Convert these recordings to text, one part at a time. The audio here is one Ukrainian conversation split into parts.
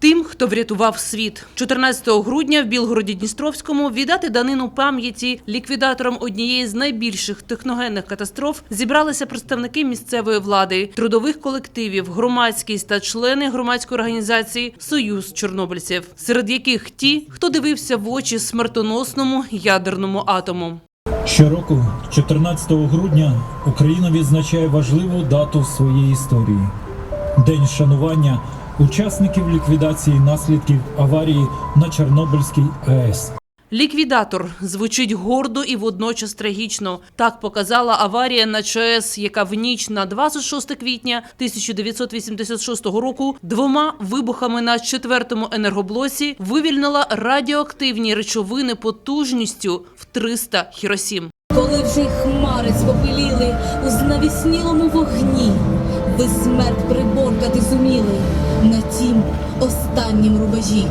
Тим, хто врятував світ, 14 грудня в Білгороді Дністровському віддати данину пам'яті ліквідаторам однієї з найбільших техногенних катастроф зібралися представники місцевої влади, трудових колективів, громадськість та члени громадської організації Союз Чорнобильців, серед яких ті, хто дивився в очі смертоносному ядерному атому. Щороку, 14 грудня, Україна відзначає важливу дату в своїй історії День вшанування учасників ліквідації наслідків аварії на Чорнобильській АЕС. Ліквідатор звучить гордо і водночас трагічно. Так показала аварія на ЧАЕС, яка в ніч на 26 квітня 1986 року двома вибухами на четвертому енергоблоці вивільнила радіоактивні речовини потужністю в 300 хіросім. Коли вже й хмари спопиліли у знавіснілому вогні, ви смерть приборкати зуміли на тім останнім рубежі.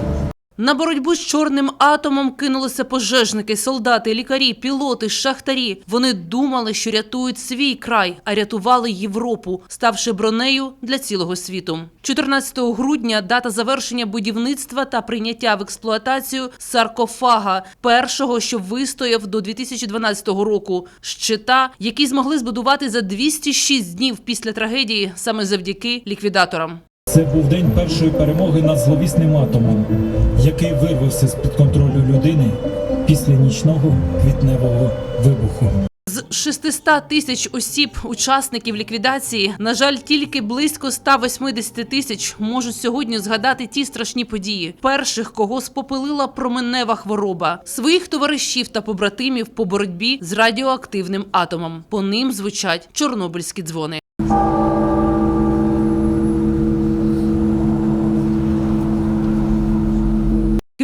На боротьбу з чорним атомом кинулися пожежники, солдати, лікарі, пілоти, шахтарі. Вони думали, що рятують свій край, а рятували Європу, ставши бронею для цілого світу. 14 грудня дата завершення будівництва та прийняття в експлуатацію саркофага, першого, що вистояв до 2012 року. Щита, який змогли збудувати за 206 днів після трагедії, саме завдяки ліквідаторам. Це був день першої перемоги над зловісним атомом, який вирвався з під контролю людини після нічного квітневого вибуху. З 600 тисяч осіб, учасників ліквідації, на жаль, тільки близько 180 тисяч можуть сьогодні згадати ті страшні події. Перших, кого спопилила променева хвороба, своїх товаришів та побратимів по боротьбі з радіоактивним атомом. По ним звучать чорнобильські дзвони.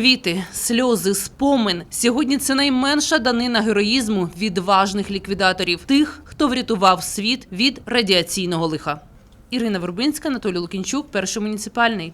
Квіти, сльози, спомин. Сьогодні це найменша данина героїзму відважних ліквідаторів, тих, хто врятував світ від радіаційного лиха. Ірина Вербинська, Анатолій Лукінчук, перший муніципальний.